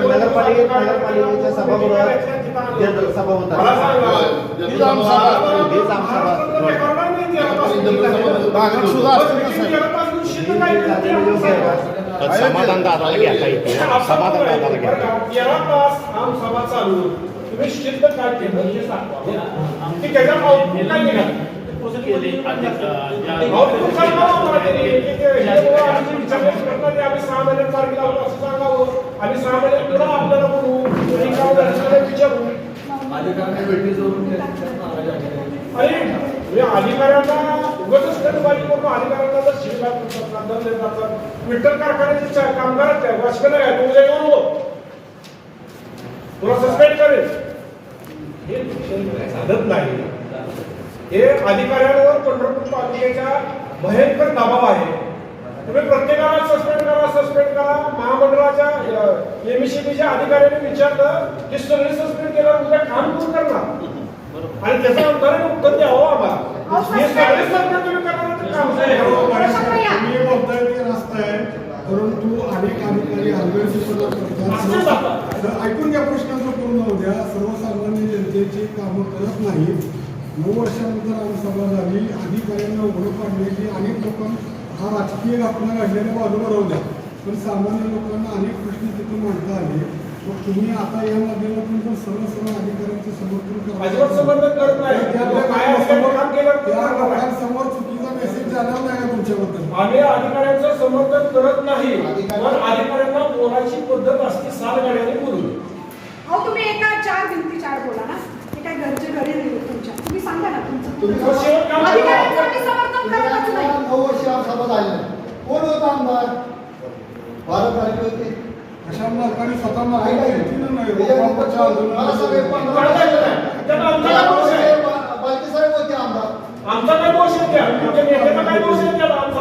नगरपालिकेत नगरपालिकेच्या सभागृहात सभा मला होता सांगा. हीच आमसभा हीच आमसभा नागरिक सुद्धा असतील ना, साहेब. पण समाधान दादाला घेता येते समाधान दादाला घेता केलं हे हे. आम्ही सहा महिन्यात तारखेला आहोत असं सांगावं आम्ही सहा महिन्यात पुन्हा आपल्याला बोलू विचारू आणि हे अधिकाऱ्यांना उगाचच कटबाजी करून अधिकाऱ्यांना जर शिक्षा करतात, दंड देतात विठ्ठल कारखान्याचे चा- कामगार आहेत त्या, वॉचमॅन आहे तू उद्या येऊन हो. तुला सस्पेंड करेल. हे विषय चालत नाही. हे अधिकाऱ्यांवर पंढरपूर पालिकेच्या भयंकर दबाव आहे. तुम्ही प्रत्येकाला सस्पेंड करा सस्पेंड करा. महामंडळाच्या एमसीबीच्या अधिकाऱ्यांनी विचारलं की सगळे सस्पेंड केलं उद्या काम कोण करणार? आणि त्याचं आमदाराने उत्तर द्यावं आम्हाला. हे सगळे सस्पेंड तुम्ही करणार तर काम तुम्ही बोलताय ते रास्त आहे. परंतु अनेक अधिकारी ऐकून घ्या प्रश्नाचं पूर्ण होऊ द्या. सर्वसामान्य जनतेची कामं करत नाहीत. नऊ वर्षानंतर आमसभा झाली अधिकाऱ्यांना उघडं पाडण्याची अनेक लोक हा राजकीय घटना घडलेल्या बाजूला राहू द्या. पण सामान्य लोकांना अनेक प्रश्न तिथे मांडता आले. मग तुम्ही आता या माध्यमातून पण सर्व सर्व अधिकाऱ्यांचं समर्थन करा. अजिबात समर्थन करत नाही. त्या. लोकांसमोर चुकीचा मेसेज जाणार नाही का तुमच्याबद्दल? आम्ही अधिकाऱ्यांचं समर्थन करत नाही. पण अधिकाऱ्यांना बोलायची पद्धत असते साल गाड्याने बोलू अहो तुम्ही एका चार भिंती चार बोला ना ते काय घरचे घरी नाही तुमच्या तुम्ही सांगा ना तुमचं तुमचं शेवट काय? अधिकाऱ्यांचं आम्ही समर्थन करतच नाही नऊ वर्ष आमसभा झाली नाही. कोण होता आमदार भारत तारखे होते अशा लोकांनी स्वतः काय माहिती काय? घेतली नाही त्याच्यानंतर मला सगळे आहे? बालके साहेब होते आमदार आमचा काय दोष आहे त्या? तुमच्या नेत्याचा काय दोष आहे त्याला? आमचा